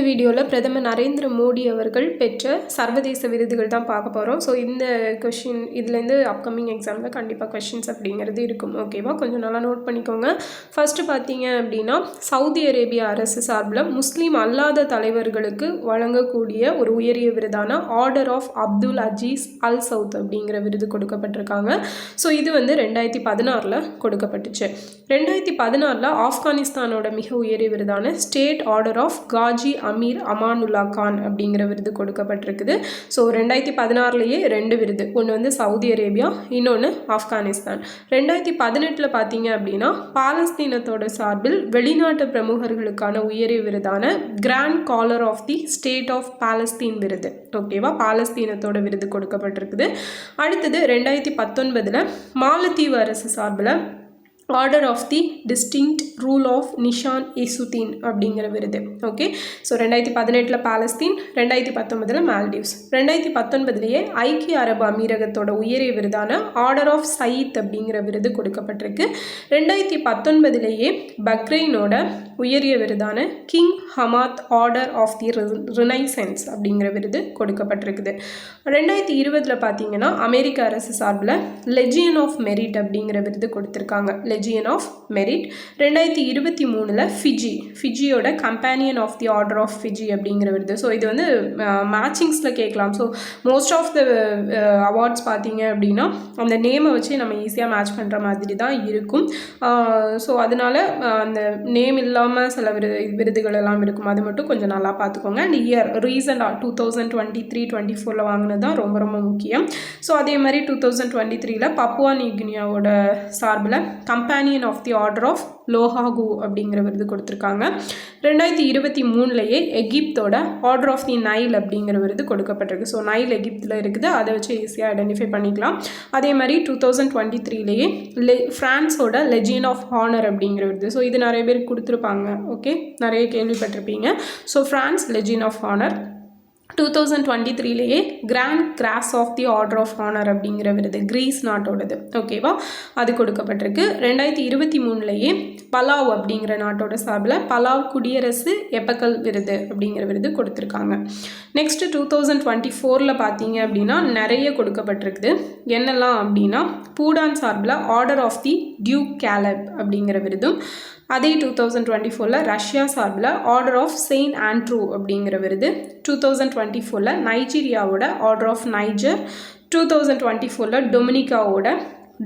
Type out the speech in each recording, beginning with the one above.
இந்த வீடியோவில் பிரதமர் நரேந்திர மோடி அவர்கள் பெற்ற சர்வதேச விருதுகள் தான் பார்க்க போகிறோம் ஸோ இந்த கொஷின் இதுலேருந்து அப்கமிங் எக்ஸாமில் கண்டிப்பாக கொஷின்ஸ் அப்படிங்கிறது இருக்கும். ஓகேவா கொஞ்சம் நல்லா நோட் பண்ணிக்கோங்க. ஃபஸ்ட்டு பார்த்தீங்க அப்படின்னா சவுதி அரேபிய அரசு சார்பில் முஸ்லீம் அல்லாத தலைவர்களுக்கு வழங்கக்கூடிய ஒரு உயரிய விருதான order of Abdul Aziz Al Saud அப்படிங்கிற விருது கொடுக்கப்பட்டிருக்காங்க. ஸோ இது வந்து ரெண்டாயிரத்தி பதினாறில் கொடுக்கப்பட்டுச்சு. ரெண்டாயிரத்தி பதினாறில் ஆப்கானிஸ்தானோட மிக உயரிய விருதான State Order of Ghazi Amir Amanullah Khan அப்படிங்கிற விருது கொடுக்கப்பட்டிருக்குது. ஸோ ரெண்டாயிரத்தி பதினாறுலேயே ரெண்டு விருது. ஒன்று வந்து சவுதி அரேபியா இன்னொன்று ஆப்கானிஸ்தான். ரெண்டாயிரத்தி பதினெட்டில் பார்த்தீங்க அப்படின்னா பாலஸ்தீனத்தோட சார்பில் வெளிநாட்டு பிரமுகர்களுக்கான உயரிய விருதான grand collar of the state of Palestine விருது. ஓகேவா பாலஸ்தீனத்தோட விருது கொடுக்கப்பட்டிருக்குது. அடுத்தது ரெண்டாயிரத்தி பத்தொன்பதில் மாலத்தீவு அரசு சார்பில் order of the distinguished rule of Nishan Izzuddeen அப்படிங்கிற விருது. ஓகே ஸோ ரெண்டாயிரத்தி பதினெட்டில் பாலஸ்தீன் ரெண்டாயிரத்தி பத்தொன்பதில் மால்டீவ்ஸ். ரெண்டாயிரத்தி பத்தொன்பதுலேயே ஐக்கிய அரபு அமீரகத்தோட உயரிய விருதான ஆர்டர் ஆஃப் சயீத் அப்படிங்கிற விருது கொடுக்கப்பட்டிருக்கு. ரெண்டாயிரத்தி பத்தொன்பதுலேயே பக்ரைனோட உயரிய விருதான king Hamad order of the renaissance அப்படிங்கிற விருது கொடுக்கப்பட்டிருக்குது. ரெண்டாயிரத்தி இருபதில் பார்த்தீங்கன்னா அமெரிக்க அரசு சார்பில் லெஜியன் ஆஃப் மெரிட் அப்படிங்கிற விருது கொடுத்துருக்காங்க. லெஜியன் ஆஃப் மெரிட் ரெண்டாயிரத்தி இருபத்தி மூணில் Fiji ஃபிஜியோட companion of the order of Fiji அப்படிங்கிற விருது ஸோ இது வந்து மேட்சிங்ஸில் கேட்கலாம். So most of the awards பார்த்தீங்க அப்படின்னா அந்த நேமை வச்சு நம்ம ஈஸியாக மேட்ச் பண்ணுற மாதிரி தான் இருக்கும். ஸோ அதனால் அந்த நேம் இல்லாமல் சில விருது விருதுகள் எல்லாம் இருக்கும். அது மட்டும் கொஞ்சம் நல்லா பார்த்துக்கோங்க. அண்ட் இயர் ரீசெண்டாக two thousand twenty three twenty ஃபோரில் வாங்கினது தான் ரொம்ப ரொம்ப முக்கியம். ஸோ அதே மாதிரி டூ தௌசண்ட் டுவெண்ட்டி த்ரீல பப்புவா நியூகினியாவோட சார்பில் companion of the order of Logohu அப்படிங்கிற விருது கொடுத்துருக்காங்க. ரெண்டாயிரத்தி இருபத்தி மூணுலேயே எகிப்தோட ஆர்டர் ஆஃப் தி நைல் அப்படிங்கிற விருது கொடுக்கப்பட்டிருக்கு. ஸோ நைல் எகிப்தில் இருக்குது. அதை வச்சு ஈஸியாக ஐடென்டிஃபை பண்ணிக்கலாம். அதே மாதிரி டூ தௌசண்ட் டுவெண்ட்டி த்ரீலேயே லெ ஃப்ரான்ஸோட லெஜியன் ஆஃப் ஹானர் அப்படிங்கிற விருது. ஸோ இது நிறைய பேர் கொடுத்துருப்பாங்க. ஓகே நிறைய கேள்விப்பட்டிருப்பீங்க. So France legion of honour two thousand twenty த்ரீலேயே grand cross of the order of honour அப்படிங்கிற விருது கிரீஸ் நாட்டோடது. ஓகேவா அது கொடுக்கப்பட்டிருக்கு. ரெண்டாயிரத்தி இருபத்தி மூணுலேயே பலாவ் அப்படிங்கிற நாட்டோட சார்பில் பலாவ் குடியரசு எப்பக்கல் விருது அப்படிங்கிற விருது கொடுத்துருக்காங்க. நெக்ஸ்ட்டு டூ தௌசண்ட் டுவெண்ட்டி ஃபோரில் பார்த்தீங்க அப்படின்னா நிறைய கொடுக்கப்பட்டிருக்குது. என்னெல்லாம் அப்படின்னா பூடான் சார்பில் order of the Druk Gyalpo அப்படிங்கிற விருதும் அதே டூ தௌசண்ட் டுவெண்ட்டி ஃபோரில் ரஷ்யா சார்பில் ஆர்டர் ஆஃப் செயின்ட் ஆண்ட்ரூ அப்படிங்கிற விருது. டூ தௌசண்ட் டுவெண்ட்டி ஃபோரில் நைஜீரியாவோட order of Niger two thousand twenty ஃபோரில் டொமினிகாவோட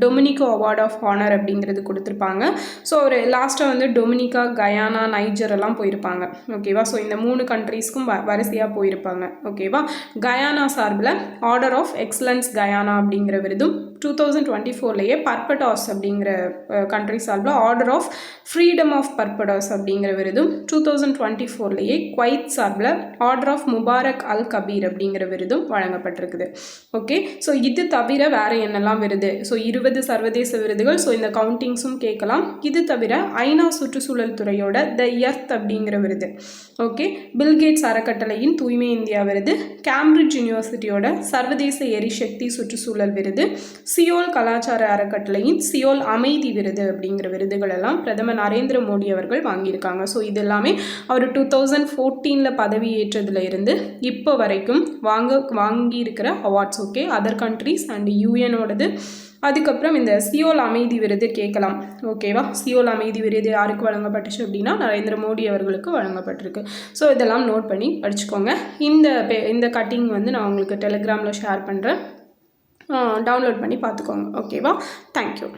டொமினிகோ அவார்ட் ஆஃப் ஹானர் அப்படிங்கிறது கொடுத்துருப்பாங்க. ஸோ ஒரு லாஸ்ட்டாக வந்து டொமினிகா கயானா நைஜர் எல்லாம் போயிருப்பாங்க. ஓகேவா ஸோ இந்த மூணு கண்ட்ரீஸ்க்கும் வ வரிசையாக போயிருப்பாங்க. ஓகேவா கயானா சார்பில் ஆர்டர் ஆஃப் எக்ஸலன்ஸ் கயானா அப்படிங்கிற விருதும் டூ தௌசண்ட் டுவெண்ட்டி ஃபோர்லேயே பர்படாஸ் அப்படிங்கிற கண்ட்ரி சார்பில் order of freedom of Barbados அப்படிங்கிற விருதும் டூ தௌசண்ட் டுவெண்ட்டி ஃபோர்லேயே குவைத் சார்பில் order of Mubarak Al Kabeer அப்படிங்கிற விருதும் வழங்கப்பட்டிருக்குது. ஓகே ஸோ இது தவிர வேறு என்னெல்லாம் விருது? ஸோ இருபது சர்வதேச விருதுகள். ஸோ இந்த கவுண்டிங்ஸும் கேட்கலாம். இது தவிர ஐநா சுற்றுச்சூழல் துறையோட த எர்த் அப்படிங்கிற விருது. ஓகே பில்கேட்ஸ் அறக்கட்டளையின் தூய்மை இந்தியா விருது. கேம்பிரிட்ஜ் யூனிவர்சிட்டியோட சர்வதேச எரிசக்தி சுற்றுச்சூழல் விருது. சியோல் கலாச்சார அறக்கட்டளையின் சியோல் அமைதி விருது அப்படிங்கிற விருதுகள் எல்லாம் பிரதமர் நரேந்திர மோடி அவர்கள் வாங்கியிருக்காங்க. ஸோ இது எல்லாமே அவர் டூ தௌசண்ட் ஃபோர்டீனில் பதவியேற்றதுல இருந்து இப்போ வரைக்கும் வாங்க வாங்கியிருக்கிற awards okay other countries and யூஎனோடது அதுக்கப்புறம் இந்த சியோல் அமைதி விருது கேட்கலாம் ஓகேவா சியோல் அமைதி விருது யாருக்கு வழங்கப்பட்டுச்சு அப்படின்னா நரேந்திர மோடி அவர்களுக்கு வழங்கப்பட்டிருக்கு. ஸோ இதெல்லாம் நோட் பண்ணி படிச்சுக்கோங்க. இந்த இந்த கட்டிங் வந்து நான் உங்களுக்கு டெலிகிராமில் ஷேர் பண்ணுறேன் டவுன்லோட் பண்ணி பார்த்துக்கோங்க. ஓகேவா தேங்க்யூ